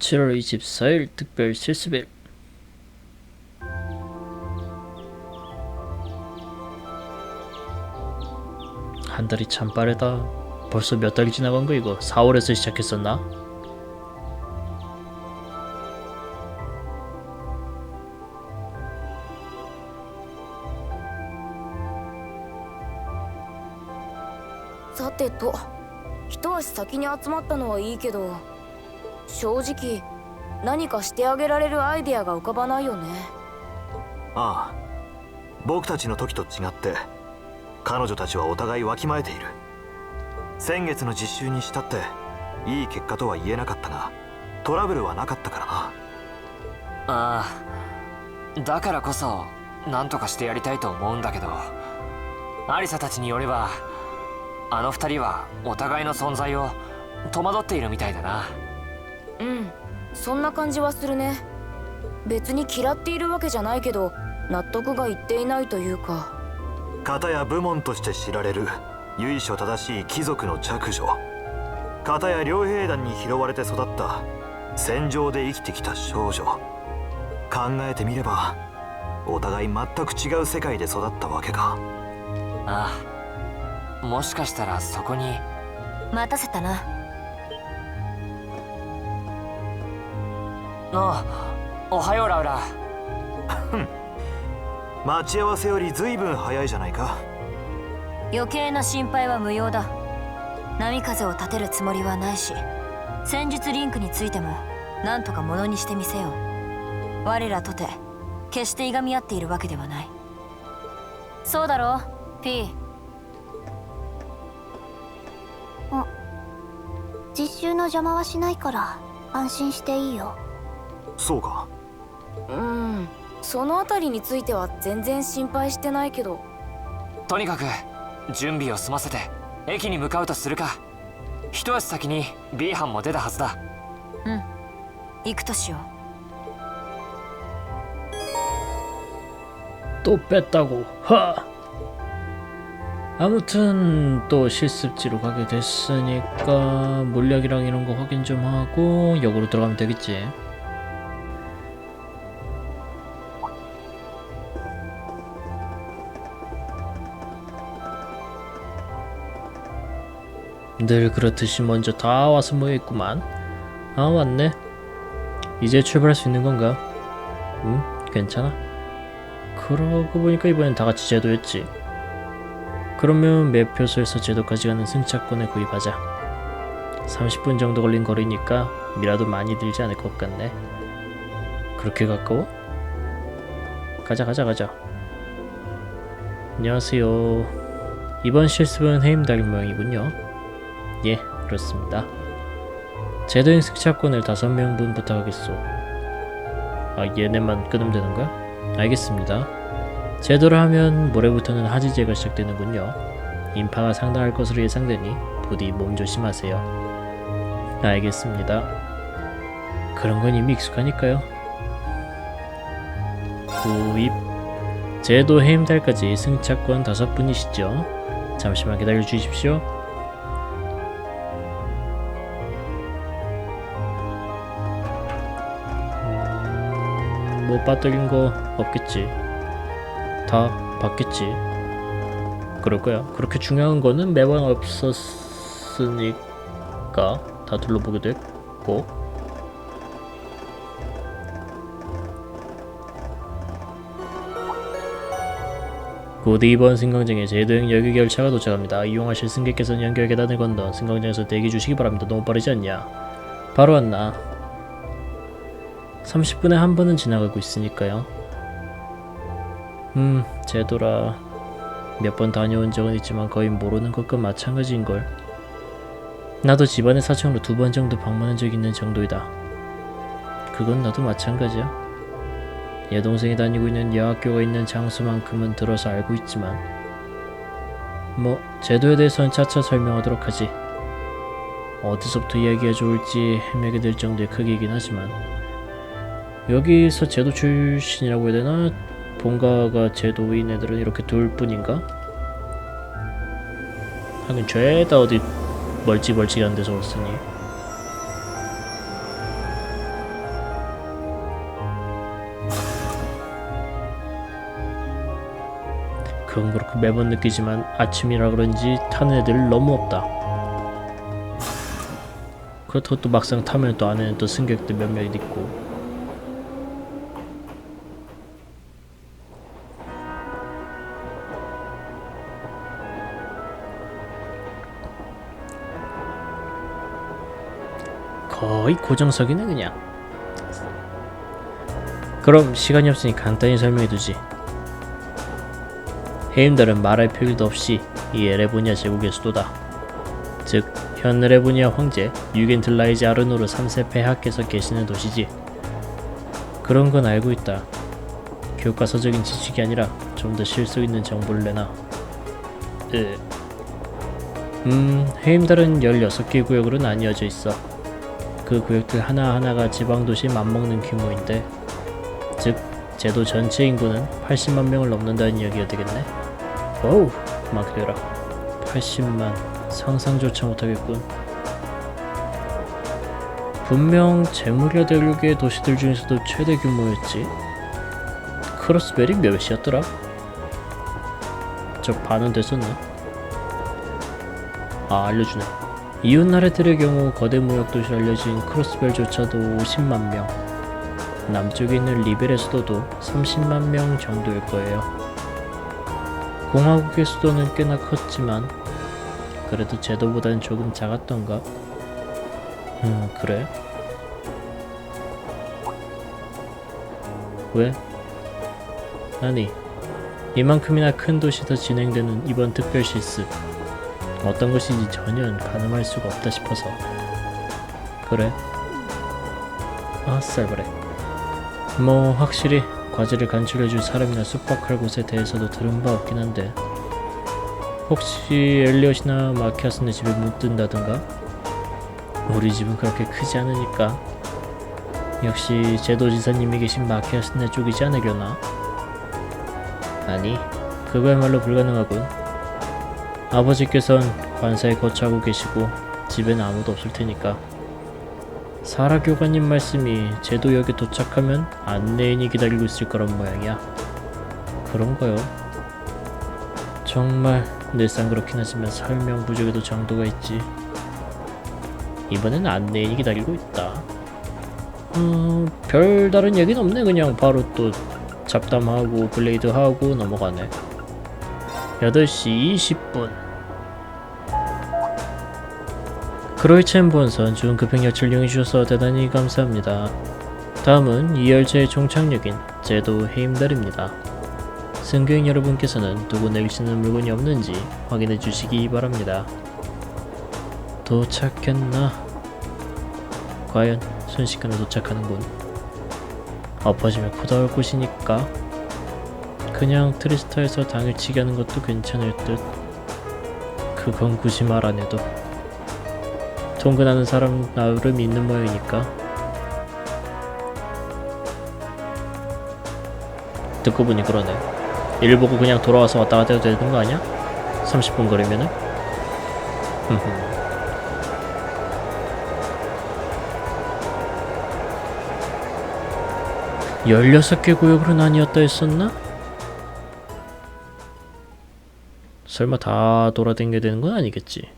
7월 24일 특별 실습일 한 달이 참 빠르다 벌써 몇 달이 지나간 거 이거 4월에서 시작했었나?「さてと一足先に集まったのはいいけど 正直何かしてあげられるアイデアが浮かばないよね。ああ。僕たちの時と違って彼女たちはお互いわきまえている。先月の実習にしたっていい結果とは言えなかったがトラブルはなかったからな。ああ。だからこそ何とかしてやりたいと思うんだけど。アリサたちによればあの二人はお互いの存在を戸惑っているみたいだなうん。そんな感じはするね。別に嫌っているわけじゃないけど納得がいっていないというか。片や部門として知られる由緒正しい貴族の着女。片や両兵団に拾われて育った戦場で生きてきた少女。考えてみればお互い全く違う世界で育ったわけか。ああ。もしかしたらそこに。待たせたなあおはようラウラ。待ち合わせより随分早いじゃないか。余計な心配は無用だ。波風を立てるつもりはないし戦術リンクについても何とかものにしてみせよう。我らとて決していがみ合っているわけではない。そうだろ P 実習の邪魔はしないから安心していいよそうかうんそのあたりについては全然心配してないけどとにかく準備を済ませて駅に向かうとするか一足先に B 班も出たはずだうん行くとしよ 또 뺐다고 하 아무튼 또 실습지로 가게 됐으니까 물약이랑 이런 거 확인 좀 하고 역으로 들어가면 되겠지 늘 그렇듯이 먼저 다 와서 모여있구만 아 왔네 이제 출발할 수 있는 건가? 음 괜찮아 그러고 보니까 이번엔 다 같이 제도였지. 그러면 매표소에서 제도까지 가는 승차권을 구입하자. 30분 정도 걸린 거리니까 미라도 많이 들지 않을 것 같네. 그렇게 가까워? 가자 가자 가자. 안녕하세요. 이번 실습은 해임달 모양이군요. 예, 그렇습니다. 제도인 승차권을 5명분 부탁하겠소. 아, 얘네만 끊으면 되는 거야? 알겠습니다. 제도를 하면 모레부터는 하지제가 시작되는군요. 인파가 상당할 것으로 예상되니 부디 몸 조심하세요. 알겠습니다. 그런 건 이미 익숙하니까요. 구입 제도 해임달까지 승차권 다섯 분이시죠? 잠시만 기다려 주십시오. 못 받들린 거 없겠지. 다 받겠지. 그럴 거야. 그렇게 중요한 거는 매번 없었으니까 다 둘러보게 됐고. 곧 이번 승강장에 제도형 열기 열차가 도착합니다. 이용하실 승객께서는 연결 계단을 건너 승강장에서 대기 주시기 바랍니다. 너무 빠르지 않냐? 바로 왔나? 30분에 한 번은 지나가고 있으니까요. 음, 제도라. 몇 번 다녀온 적은 있지만 거의 모르는 것과 마찬가지인걸. 나도 집안의 사정으로 두 번 정도 방문한 적 있는 정도이다. 그건 나도 마찬가지야. 여동생이 다니고 있는 여학교가 있는 장소만큼은 들어서 알고 있지만 뭐 제도에 대해서는 차차 설명하도록 하지. 어디서부터 이야기가 좋을지 헤매게 될 정도의 크기이긴 하지만 여기서 제도 출신이라고 해야 되나? 본가가 제도인 애들은 이렇게 둘 뿐인가? 하긴 죄다 어디 멀찌멀찌한 데서 왔으니 그건 그렇고 매번 느끼지만 아침이라 그런지 타는 애들 너무 없다 그렇다고 또 막상 타면 또 안에는 또 승객들 몇몇 있고 거의 고정석이네 그냥. 그럼 시간이 없으니 간단히 설명해두지. 해임달은 말할 필요도 없이 이 에레보니아 제국의 수도다. 즉 현 에레보니아 황제 유겐틀라이즈 아르노르 3세 폐하께서 계시는 도시지. 그런 건 알고 있다. 교과서적인 지식이 아니라 좀 더 실속 있는 정보를 내놔. 으... 음... 해임달은 16개 구역으로 나뉘어져 있어 그 구역들 하나하나가 지방도시 맞먹는 규모인데 즉 제도 전체 인구는 80만 명을 넘는다는 이야기가 되겠네. 그만 그려라. 80만 상상조차 못하겠군. 분명 재무려 대륙의 도시들 중에서도 최대 규모였지. 크로스벨이 몇이었더라? 저 반은 됐었나? 아 알려주네 이웃나라들의 경우 거대 무역 도시로 알려진 크로스벨조차도 50만 명, 남쪽에 있는 리벨의 수도도 30만 명 정도일 거예요. 공화국의 수도는 꽤나 컸지만 그래도 제도보다는 조금 작았던가? 음 그래? 왜? 아니 이만큼이나 큰 도시에서 진행되는 이번 특별 실습 어떤 것인지 전혀 가늠할 수가 없다 싶어서. 그래? 아 쌀벌해 뭐 확실히 과제를 간추려줄 사람이나 숙박할 곳에 대해서도 들은 바 없긴 한데. 혹시 엘리엇이나 마키아스네 집에 못 든다든가? 우리 집은 그렇게 크지 않으니까. 역시 제도지사님이 계신 마키아스네 쪽이지 않으려나? 아니 그거야말로 불가능하군 아버지께선 관사에 거처하고 계시고 집에는 아무도 없을 테니까. 사라 교관님 말씀이 제도역에 도착하면 안내인이 기다리고 있을 거란 모양이야. 그런 거요? 정말 늘상 그렇긴 하지만 설명 부족에도 정도가 있지. 이번엔 안내인이 기다리고 있다. 음, 별다른 얘기는 없네. 그냥 바로 또 잡담하고 블레이드하고 넘어가네 8시 20분 크로이첸 본선 좋은 급행 열차를 이용해주셔서 대단히 감사합니다. 다음은 이 열차의 종착역인 제도 해임달입니다. 승객 여러분께서는 두고 내리시는 물건이 없는지 확인해 주시기 바랍니다. 도착했나? 과연 순식간에 도착하는군. 엎어지면 코다올 곳이니까 그냥 트리스타에서 당일치기 하는 것도 괜찮을 듯. 그건 굳이 말 안 해도. 통근하는 사람 나름 있는 모양이니까. 듣고 보니 그러네. 일 보고 그냥 돌아와서 왔다 갔다 해도 되는 거 아니야? 30분 거리면은? 흠흠. 열여섯 개 구역으로 나뉘었다 했었나? 설마 다 돌아댕겨야 되는 건 아니겠지?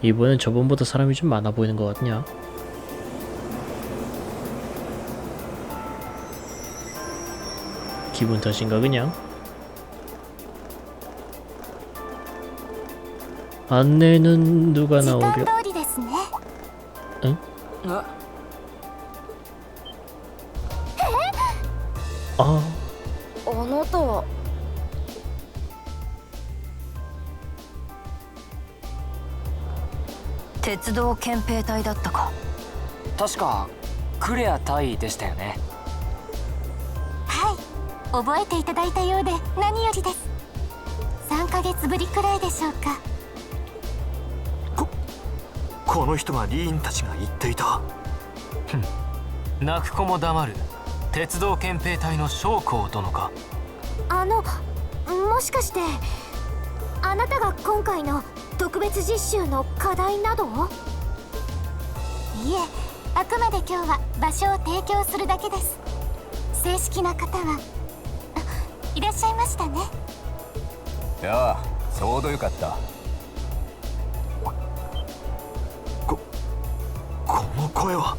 이번엔 저번보다 사람이 좀 많아 보이는 것 같냐? 기분 탓인가 그냥? 안내는 누가 나오려? 응? 어? りですね 아, あなたは。鉄道憲兵隊だったか。確かクレア大でしたよね。はい。覚えていただいたようで何よりです。3ヶ月ぶりくらいでしょうか。この人がリーンたちが言っていた。泣く子も黙る鉄道憲兵隊の将校殿か？あのもしかしてあなたが今回の特別実習の課題などを？いえあくまで今日は場所を提供するだけです。正式な方はあいらっしゃいましたね。やあちょうどよかった。この声は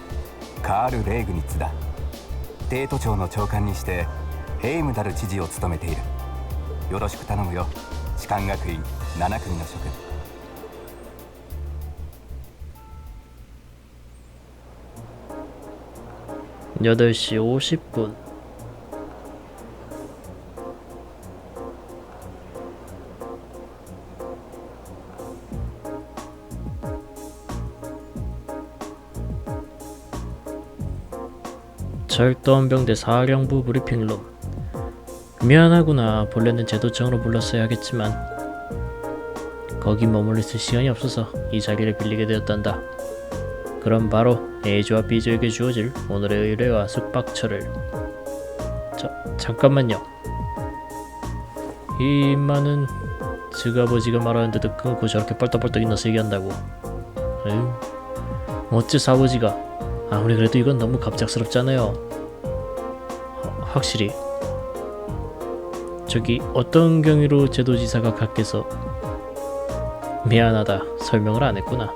カール・レーグニッツだ。帝都庁の長官にしてヘイムダル知事を務めている。よろしく頼むよ。士官学院7組の諸君8시50 분. 철도원병대 사령부 브리핑룸. 미안하구나. 본래는 제도청으로 불렀어야 하겠지만 거기 머물러 있을 시간이 없어서 이 자리를 빌리게 되었단다. 그럼 바로 A조와 B조에게 주어질 오늘의 의뢰와 숙박처를. 자, 잠깐만요. 이 인마는 즉아버지가 말하는데도 끊고 저렇게 뻘떡뻘떡 있어서 얘기한다고? 에휴 어째 사버지가 아무리 그래도 이건 너무 갑작스럽잖아요 어, 확실히 저기 어떤 경위로 제도지사가 각께서 미안하다 설명을 안 했구나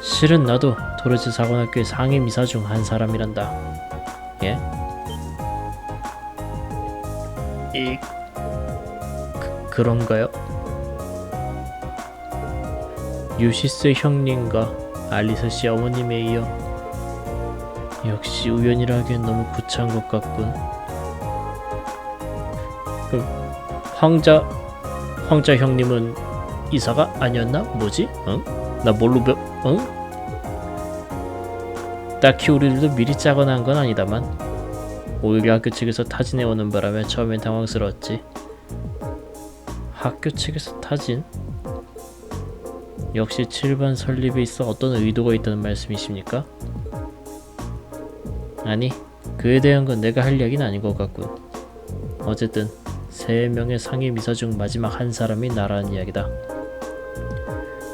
실은 나도 도르즈 사관학교의 상임 이사 중 한 사람이란다. 예? 이 그, 그런가요? 유시스 형님과 알리사 씨 어머님에 이어 역시 우연이라 하기엔 너무 구차한 것 같군. 그 황자 황자 형님은 이사가 아니었나? 뭐지? 응? 나 뭘로 배 응? 딱히 우리들도 미리 짜거나 한 건 아니다만 오히려 학교 측에서 타진해 오는 바람에 처음엔 당황스러웠지. 학교 측에서 타진? 역시 7반 설립에 있어 어떤 의도가 있다는 말씀이십니까? 아니, 그에 대한 건 내가 할 이야기는 아닌 것 같군. 어쨌든 세 명의 상임이사 중 마지막 한 사람이 나라는 이야기다.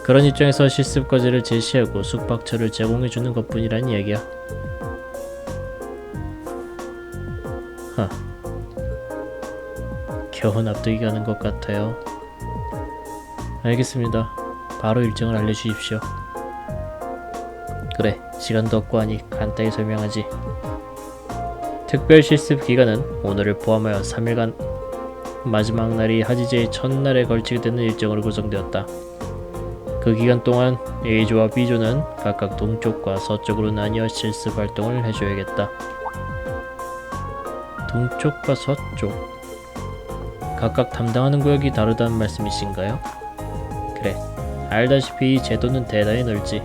그런 입장에서 실습 과제를 제시하고 숙박처를 제공해주는 것뿐이란 이야기야. 하. 겨우 납득이 가는 것 같아요. 알겠습니다. 바로 일정을 알려주십시오. 그래, 시간도 없고 하니 간단히 설명하지. 특별 실습 기간은 오늘을 포함하여 3일간 마지막 날이 하지제의 첫날에 걸치게 되는 일정으로 구성되었다. 그 기간 동안 A조와 B조는 각각 동쪽과 서쪽으로 나뉘어 실습 활동을 해줘야겠다. 동쪽과 서쪽 각각 담당하는 구역이 다르다는 말씀이신가요? 그래, 알다시피 이 제도는 대단히 넓지.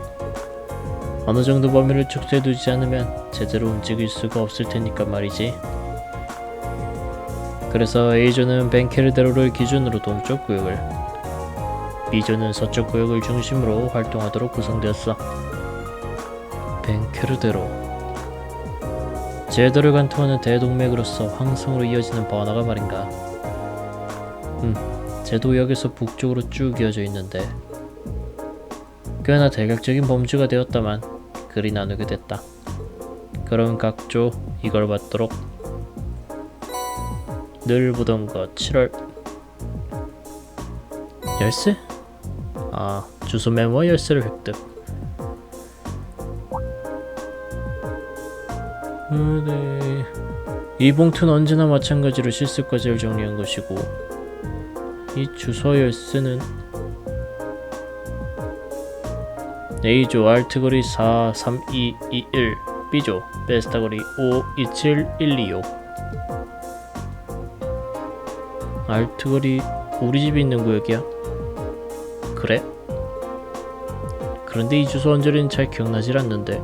어느 정도 범위를 축소해두지 않으면 제대로 움직일 수가 없을 테니까 말이지. 그래서 A조는 벤케르데로를 기준으로 동쪽 구역을 B조는 서쪽 구역을 중심으로 활동하도록 구성되었어. 벤케르데로 제도를 관통하는 대동맥으로서 황성으로 이어지는 번화가 말인가. 음, 제도역에서 북쪽으로 쭉 이어져 있는데 꽤나 대략적인 범주가 되었다만 글이 나누게 됐다. 그럼 각조 이걸 받도록 늘 보던 것 7월 열쇠? 아 주소 메모와 열쇠를 획득 음, 네. 이 봉투는 언제나 마찬가지로 실습 과제를 정리한 것이고 이 주소 열쇠는 A조 알트거리 43221 B조 베스타거리 527125 알트거리 우리 집이 있는 구역이야. 그래? 그런데 이 주소 언저리는 잘 기억나질 않는데.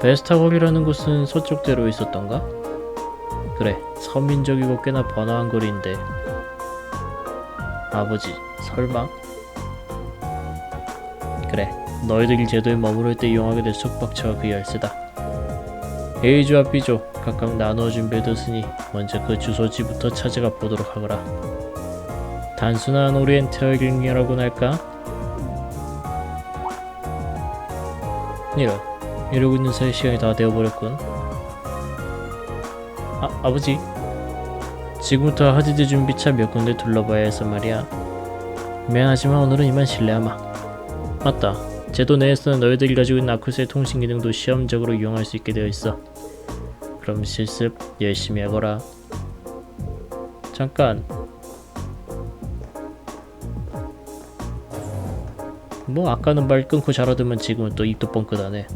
베스타골이라는 곳은 서쪽대로 있었던가? 그래, 서민적이고 꽤나 번화한 거리인데. 아버지, 설마? 그래, 너희들이 제도에 머무를 때 이용하게 될 숙박처가 그 열쇠다. A조와 B조 각각 나누어 준비해뒀으니 먼저 그 주소지부터 찾아가 보도록 하거라. 단순한 오리엔탈 길이라고나 할까? 이런, 이러고 있는 사이 시간이 다 되어버렸군. 아, 아버지. 지금부터 하디드 준비차 몇 군데 둘러봐야 해서 말이야. 미안하지만 오늘은 이만 실례하마. 맞다. 제도 내에서는 너희들이 가지고 있는 아쿠스의 통신 기능도 시험적으로 이용할 수 있게 되어 있어. 그럼 실습 열심히 하거라. 잠깐. 뭐 아까는 말 끊고 잘하더만 지금은 또 입도 뻥끗하네.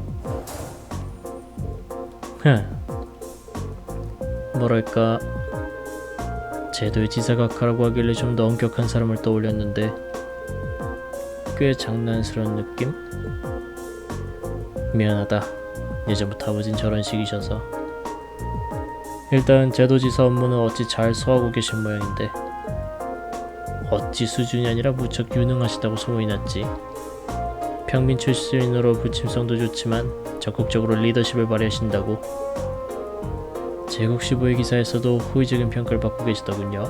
흥. 뭐랄까 제도의 지사각하라고 하길래 좀 더 엄격한 사람을 떠올렸는데 꽤 장난스러운 느낌? 미안하다. 예전부터 아버진 저런 식이셔서. 일단 제도지사 업무는 어찌 잘 소화하고 계신 모양인데 어찌 수준이 아니라 무척 유능하시다고 소문이 났지. 평민 출신으로 부침성도 좋지만 적극적으로 리더십을 발휘하신다고 제국시보의 기사에서도 호의적인 평가를 받고 계시더군요.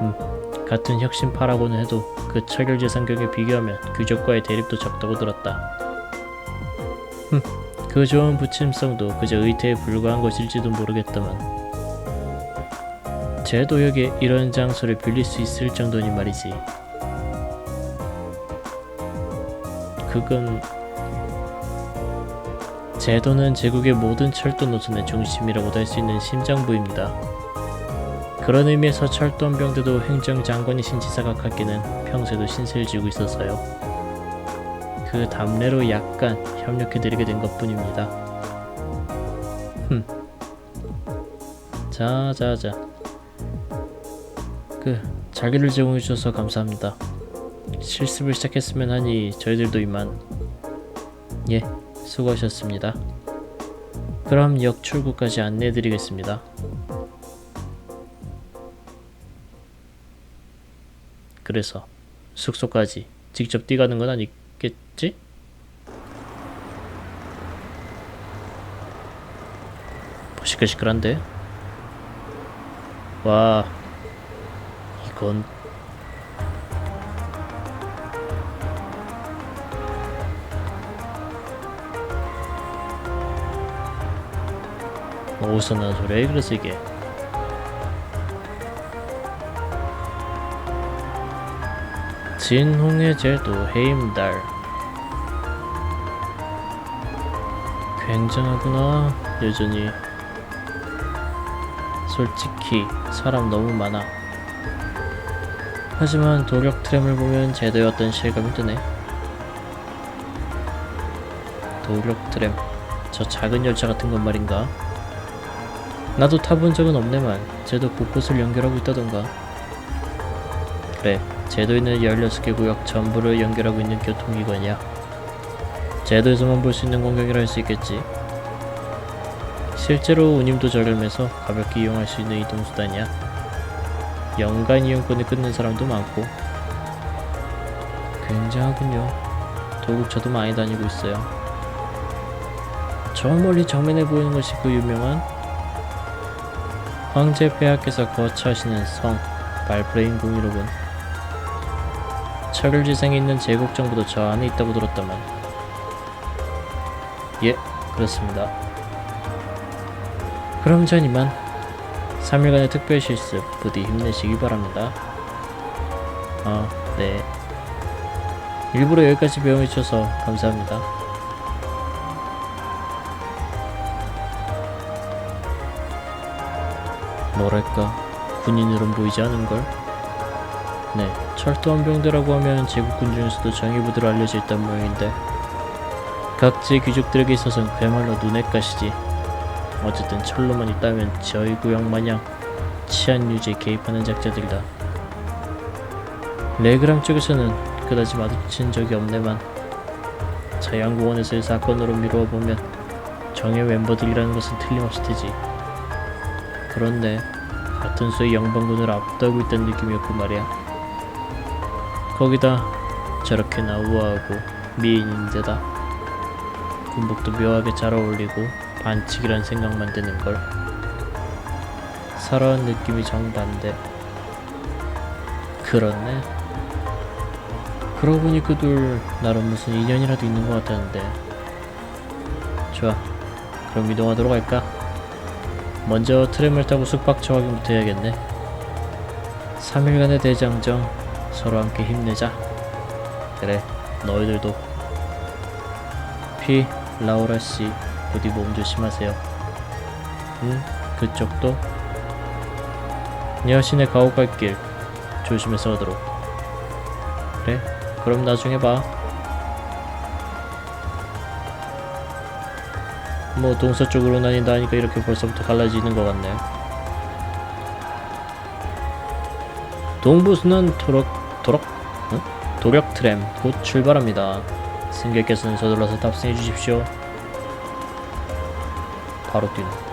음, 같은 혁신파라고는 해도 그 철결제상경에 비교하면 규적과의 대립도 적다고 들었다. 흠, 그 좋은 부침성도 그저 의태에 불과한 것일지도 모르겠다만 제 도역에 이런 장소를 빌릴 수 있을 정도니 말이지. 그건 제도는 제국의 모든 철도 노선의 중심이라고도 할 수 있는 심장부입니다. 그런 의미에서 철도원병대도 행정장관이 신 지사각하께는 평소에도 신세를 지고 있어서요. 그 답례로 약간 협력해드리게 된 것뿐입니다. 흠. 자자자. 그 자기를 제공해 주셔서 감사합니다. 실습을 시작했으면 하니 저희들도 이만. 예, 수고하셨습니다. 그럼 역 출구까지 안내해드리겠습니다. 그래서 숙소까지 직접 뛰가는 건 아니겠지? 뭐 시끌시끌한데? 와 이건 어디서 나는 소리야 그래서 이게 진홍의 제도 해임달. 굉장하구나 여전히. 솔직히 사람 너무 많아. 하지만 도력 트램을 보면 제도의 어떤 실감이 드네. 도력 트램. 저 작은 열차 같은 건 말인가? 나도 타본 적은 없네만 제도 곳곳을 연결하고 있다던가. 그래 제도에 있는 16개 구역 전부를 연결하고 있는 교통기관이야. 제도에서만 볼 수 있는 공격이라 할 수 있겠지. 실제로 운임도 저렴해서 가볍게 이용할 수 있는 이동수단이야. 연간 이용권을 끊는 사람도 많고. 굉장하군요. 도국처도 많이 다니고 있어요. 저 멀리 정면에 보이는 것이 그 유명한 황제 폐하께서 거처하시는 성 발프레인 궁이로군 철을지상에 있는 제국 정부도 저 안에 있다고 들었다만. 예 그렇습니다. 그럼 전 이만 3일간의 특별 실습 부디 힘내시기 바랍니다. 아 네. 일부러 여기까지 배웅해 주셔서 감사합니다. 뭐랄까 군인으론 보이지 않은걸? 네, 철도원병대라고 하면 제국군 중에서도 정예부대로 알려져 있단 모양인데 각지의 귀족들에게 있어서는 그야말로 눈엣 가시지 어쨌든 철로만 있다면 저희 구역 마냥 치안 유지에 개입하는 작자들이다. 레그람 쪽에서는 그다지 마주친 적이 없네만 자양공원에서의 사건으로 미루어 보면 정의 멤버들이라는 것은 틀림없을 테지. 그런데 같은 수의 영방군을 앞두고 있다는 느낌이었고 말이야. 거기다 저렇게나 우아하고 미인인데다 군복도 묘하게 잘 어울리고 반칙이란 생각만 드는걸. 살아온 느낌이 정반대. 그렇네. 그러고 보니 그 둘 나름 무슨 인연이라도 있는 것 같다는데. 좋아. 그럼 이동하도록 할까? 먼저 트램을 타고 숙박 처 확인부터 해야겠네. 3일간의 대장정 서로 함께 힘내자. 그래, 너희들도. 피, 라우라 씨, 부디 몸 조심하세요. 응, 그쪽도. 여신의 가옥갈 길 조심해서 가도록. 그래, 그럼 나중에 봐. 뭐 동서쪽으로 나뉜다 하니까 이렇게 벌써부터 갈라지는 것 같네. 동부순환 도력 도력 응? 도력 트램 곧 출발합니다. 승객께서는 서둘러서 탑승해 주십시오. 바로 뛰는.